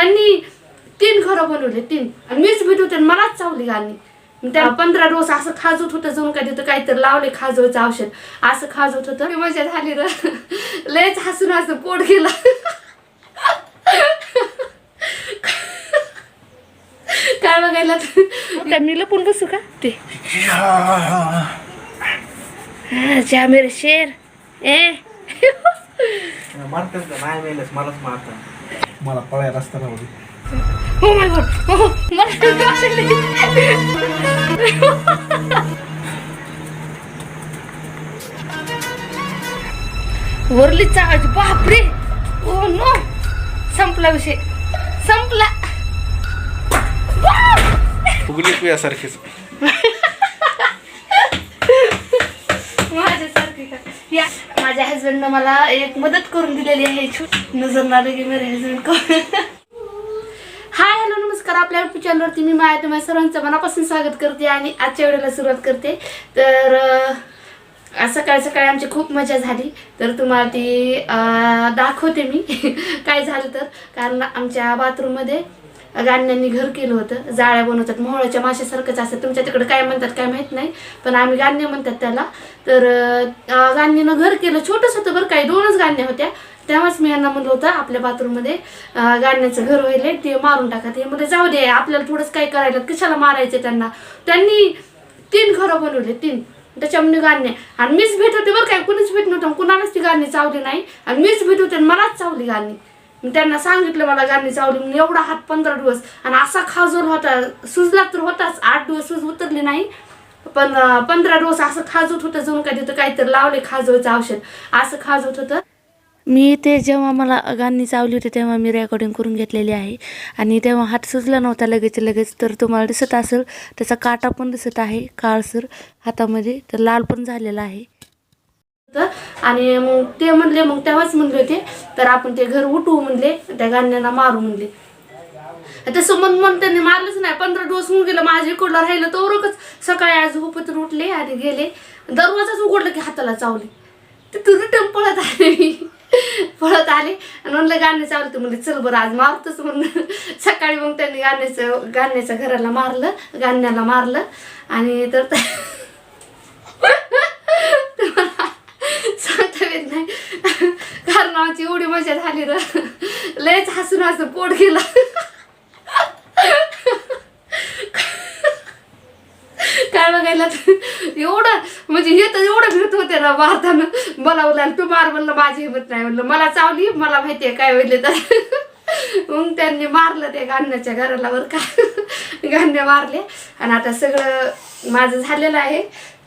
त्यांनी तीन घरं बनवले तीन. आणि मीच होते आणि मलाच चावली गाणी. त्या पंधरा दिवस असं खाजवत होतं जणू काय तिथं काहीतरी लावले खाजवायचं औषध. असं खाजवत होतं. मजा झाली र. लयच हसून हसून पोट गेलं. काय बघायला? काय मी लपून बसू का? ते. हा, जा मेरे शेर. ए. मारतात का? नाही मेलेस मलाच मारतात. मला पळायला रस्ता Oh. Oh, भीती वाटली. वरली चावायची बापरे ओ नो संपला विषय. संपला. फुगली तू यासारखीच माझ्यासारखी का या माझ्या हस्बंडनं मला एक मदत करून दिलेली आहे. नजर ना लगे मेरे हस्बंड को. हाय हॅलो नमस्कार. आपल्या युट्यूब चॅनलवरती मी माया. तुम्हाला सर्वांचं मनापासून स्वागत करते आणि आजच्या वेळेला सुरुवात करते. तर आज सकाळी सकाळी आमची खूप मजा झाली. तर तुम्हाला ती दाखवते मी. काय झालं तर? कारण आमच्या बाथरूममध्ये गाण्यांनी घर केलं होतं. जाळ्या बनवतात मोहळ्याच्या माशासारखंच असतं. तुमच्या तिकडे काय म्हणतात काय माहीत नाही. पण आम्ही गाण्या म्हणतात त्याला. तर अं, गाण्यानं घर केलं. छोटंसं होतं बरं काही दोनच गाण्या होत्या. तेव्हाच मी यांना म्हणलं होतं आपल्या बाथरूममध्ये गाण्याचं घर व्हायलंय. ते मारून टाका. ते मध्ये जाऊ दे आपल्याला थोडंच काय करायला कशाला मारायचं त्यांना? त्यांनी तीन घरं बनवले तीन. त्याच्यामुळे गाणे आणि मीच भेट होते बरं काय कुणीच भेट नव्हतं. कुणालाच ती गाणी चावली नाही. आणि मीच भेट होते आणि मलाच चावली गाणी. त्यांना सांगितलं मला गाणी चावली मग एवढा हात पंधरा दिवस आणि असा खाजूर होता सुजला तर होताच आठ दिवस सुज उतरली नाही. पण पंधरा दिवस असं खाजवत होतं जणू काय तिथं काहीतरी लावले खाजवायचं औषध. असं खाजवत होतं. मी ते जेव्हा मला गाणी चावली होती तेव्हा मी रेकॉर्डिंग करून घेतलेली आहे. आणि तेव्हा हात सुजला नव्हता लगेच लगेच. तर तुम्हाला दिसत असेल त्याचा काटा पण दिसत आहे काळसर हातामध्ये तर लाल पण झालेला आहे. आणि मग ते म्हणले मग तेव्हाच म्हणले होते तर आपण ते घर उठवू म्हणले त्या गाण्यांना मारू म्हणले. तसं मग मग त्यांनी मारलंच नाही. पंधरा दिवस होऊन गेलं माझ्या इकडला राहिलं तर सकाळी आज झोपतून उठले आणि गेले. दरवाजाच उघडलं की हाताला चावली. तिथून रिटर्न पळत आले मी. पळत आले. आणि म्हणलं गाणे चालते. म्हणले चल बरं आज मारतच म्हणलं सकाळी मग त्यांनी गाण्याचं गाण्याच्या घराला मारलं गाण्याला मारलं. आणि तर तुम्हाला सांगता येत नाही कारण आमची एवढी मजा झाली र लयच हसून हसून पोट गेला. काय बघायला? एवढं म्हणजे हे तर एवढं भिरत होते ना मारताना मला आणि तू मार म्हणलं माझी हिंमत नाही. म्हणलं मला चावली मला माहिती आहे काय म्हणले तर. मग त्यांनी मारलं ते गाण्याच्या घराला बरं का. गाण्या मारले. आणि आता सगळं माझं झालेलं आहे.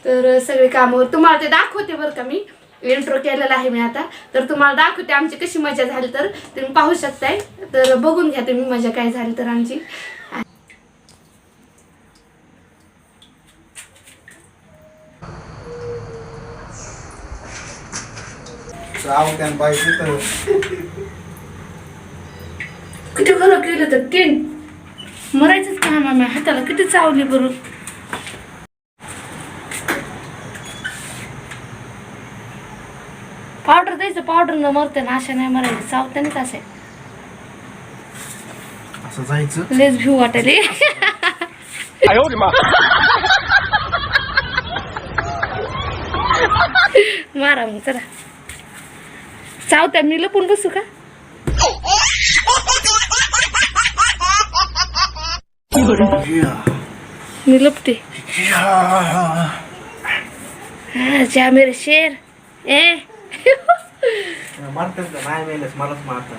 तर सगळे कामं तुम्हाला ते दाखवते बरं का मी. इंट्रो केलेला आहे मी आता. तर तुम्हाला दाखवते आमची कशी मजा झाली तर. तुम्ही पाहू शकताय. तर बघून घ्या तुम्ही मजा काय झाली तर आमची. किती घरं केलं तर तीन. मरायचंच का मामा. हाताला किती चावली बरं. द्यायचं पावडर न मरते ना अशा नाही मरायचं चावतानीच असे. असं जायचं? लेच भिऊ वाटायले. मारा मग चला. चावत्या मी लपून बसू का? मी लपते. जा मेरे शेर. ए. मारतात का नाही मेलेस मलाच मारतात.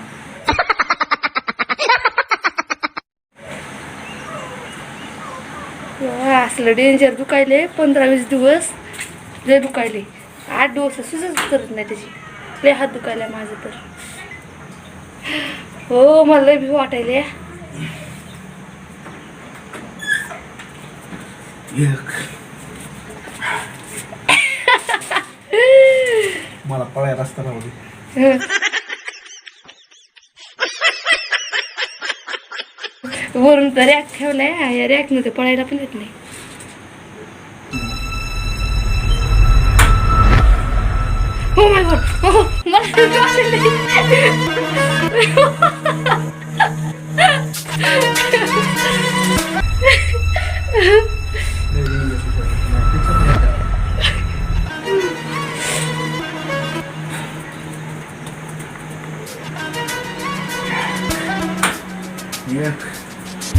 वा, असलं डेंजर दुखायले पंधरा वीस दिवस लय दुखायले. आठ दिवस सुचच करत नाही त्याची. लय हात दुखायला माझं तर. हो मला लय भी वाटायले. एक मला पळायला रस्ता राहू वरून तर रॅक ठेवलाय या रॅकमध्ये पळायला पण येत नाही. हो माय गॉड हो, हो. मला भीती वाटली.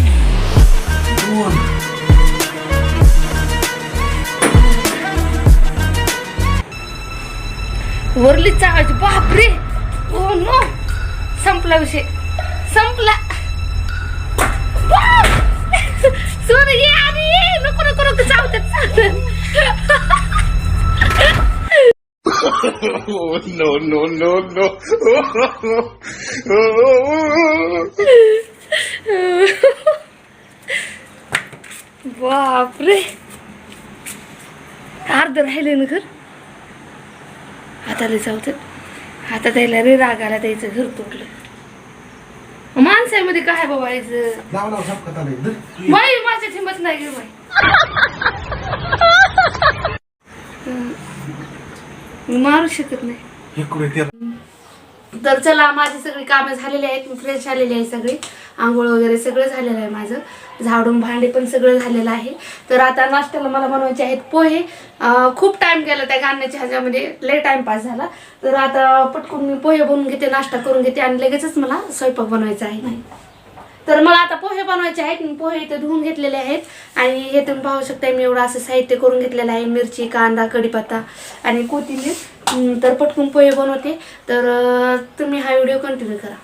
एक दोन वरली चावायची बापरे ओ नो संपला विषय संपला सोन ये आणि ये नको नको नको चावतात चावतात Oh, no, no, no, no. बापरे. अर्ध राहिले ना घर? हाताला चावतात हातात द्यायला रे रागाला द्यायचं घर तुटलं माणसामध्ये काय बाबा याचं? नाव नाव सापकात आलंय धर. बाई माझ्या हिंमत नाही गे बाई. मी मारू शकत नाही. तर चला माझी सगळी कामं झालेली आहेत. मी फ्रेश झालेली आहे सगळी. आंघोळ वगैरे सगळं झालेलं आहे माझं. झाडून भांडे पण सगळं झालेलं आहे. तर आता नाश्त्याला मला बनवायचे आहेत पोहे. खूप टाईम गेला त्या गाण्याच्या ह्याच्यामध्ये. लय टाइमपास झाला. तर आता पटकून मी पोहे बनवून घेते नाश्ता करून घेते आणि लगेचच मला स्वयंपाक बनवायचा आहे. नाही तर मला आता पोहे बनवायचे आहेत. मी पोहे इथे धुवून घेतलेले आहेत. आणि हे तुम्ही पाहू शकता मी एवढं असं साहित्य करून घेतलेलं आहे. मिरची कांदा कढीपत्ता आणि कोथिंबीर. तर पटकून पोहे बनवते. तर तुम्ही हा व्हिडिओ कंटिन्यू करा.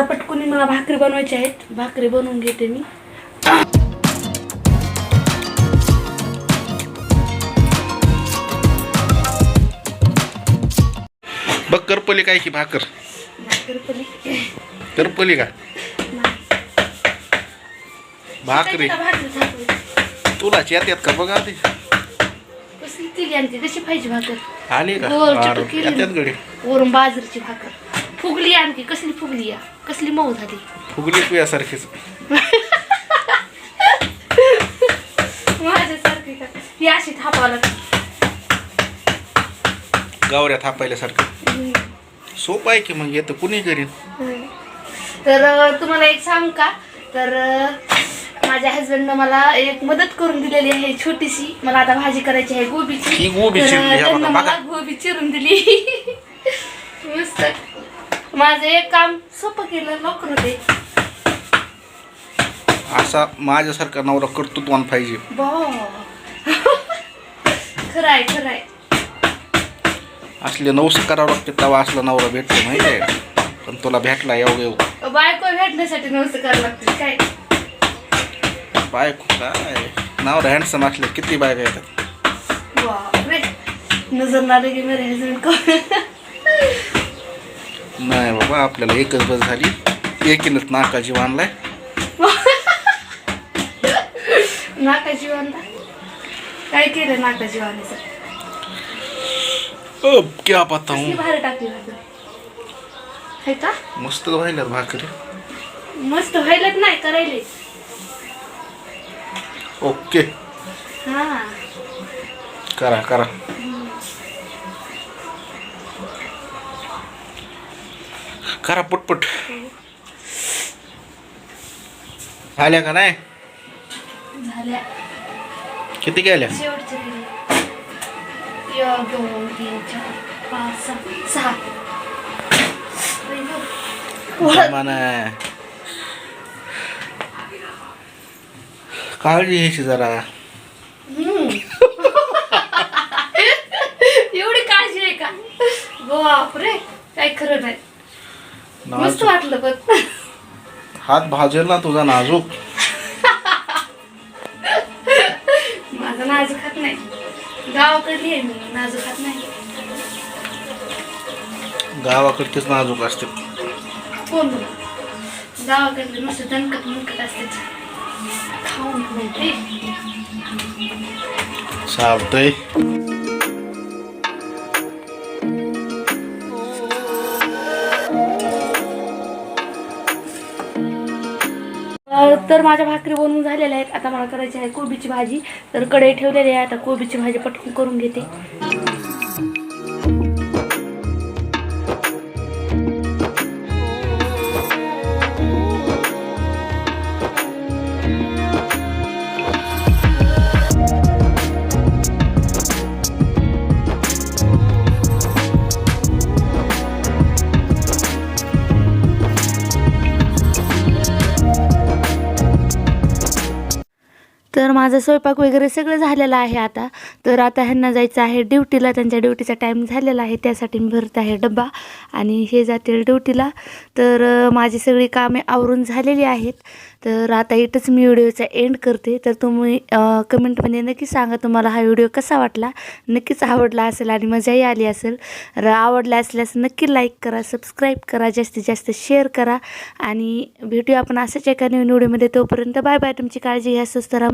आता पटकून मला भाकरी बनवायची आहेत. भाकरी बनवून घेते मी. बघ करपली काय की भाकर? भाकरी पली करपली का? भाकरी. तुला येतात का बघा आणते कशी पाहिजे भाकर? आली का? येतात गडी वरून बाजरीची भाकर. फुगली आणखी कसली फुगली या? कसली मऊ झाली. फुगली तुझ्यासारखीच माझ्यासारखी का? ही अशी थापावं लागते गावऱ्या थापायल्यासारखं. सोपं आहे की मग येतं कुणी करीन तर अं, तुम्हाला एक सांग का? तर अं, माझ्या हस्बंडनं मला एक मदत करून दिलेली आहे छोटीशी. मला आता भाजी करायची आहे गोबीची. ही गोबी तर, चिरली, अं, त्यांना बघा, मला गोबी चिरून दिली. मस्त. माझं एक काम सोपं केलं लवकर होते असा माझ्यासारखा नवरा कर्तृत्वान पाहिजे. खरंय असले नवस करावं लागते तेव्हा असला नवरा भेटतो माहिती आहे पण तुला भेटला एवढं एवढं बायको भेटण्यासाठी नव्हतं करावं लागतं काय? बायको काय? नवरा हँडसम असले किती बायका येतात बापरे. नजर ना लगे मेरे हस्बैंड को नाही बाबा आपल्याला एकच बस झाली. एकीनच नाका जीवांना काय केलं नाका जीवानीचं अब क्या भारी टाकली भाकरी है का? मस्त व्हायल्यात भाकरी. मस्त व्हायलाच नाही करायले ओके. हा. करा करा. करा पटपट. झाल्या का नाही? किती गेल्या? काळजी घ्यायची जरा. एवढी काळजी आहे का? बापरे काय खरं नाही. मस्त नाजूक. वाटलं पण हात भाजेल ना तुझा नाजूक. माझं नाजूक खात नाही. गावाकडली आहे मी नाजूक खात नाही. गावाकडचेच नाजूक असते. कोण? गावाकडले मस्त दणकट खाऊन खाऊन चालतंय तर माझ्या भाकरी बनवून झालेल्या आहेत. आता मला करायची आहे कोबीची भाजी. तर कढई ठेवलेली आहे. आता कोबीची भाजी पटकन करून घेते. माझा स्वयंपाक वगैरे सगळं झालेलं आहे आता. तर आता ह्यांना जायचं आहे ड्युटीला. त्यांच्या ड्युटीचा टाईम झालेला आहे. त्यासाठी मी भरत आहे डब्बा आणि हे जातील ड्युटीला. तर माझी सगळी कामे आवरून झालेली आहेत. तर आता इथंच मी व्हिडिओचा एंड करते. तर तुम्ही कमेंटमध्ये नक्की सांगा तुम्हाला हा व्हिडिओ कसा वाटला. नक्कीच आवडला असेल आणि मजाही आली असेल. तर आवडला असल्यास नक्की लाईक करा सबस्क्राईब करा जास्तीत जास्त शेअर करा. आणि भेटूया आपण असंच एका नवीन व्हिडिओमध्ये. तोपर्यंत बाय बाय. तुमची काळजी घ्या स्वस्त राहा.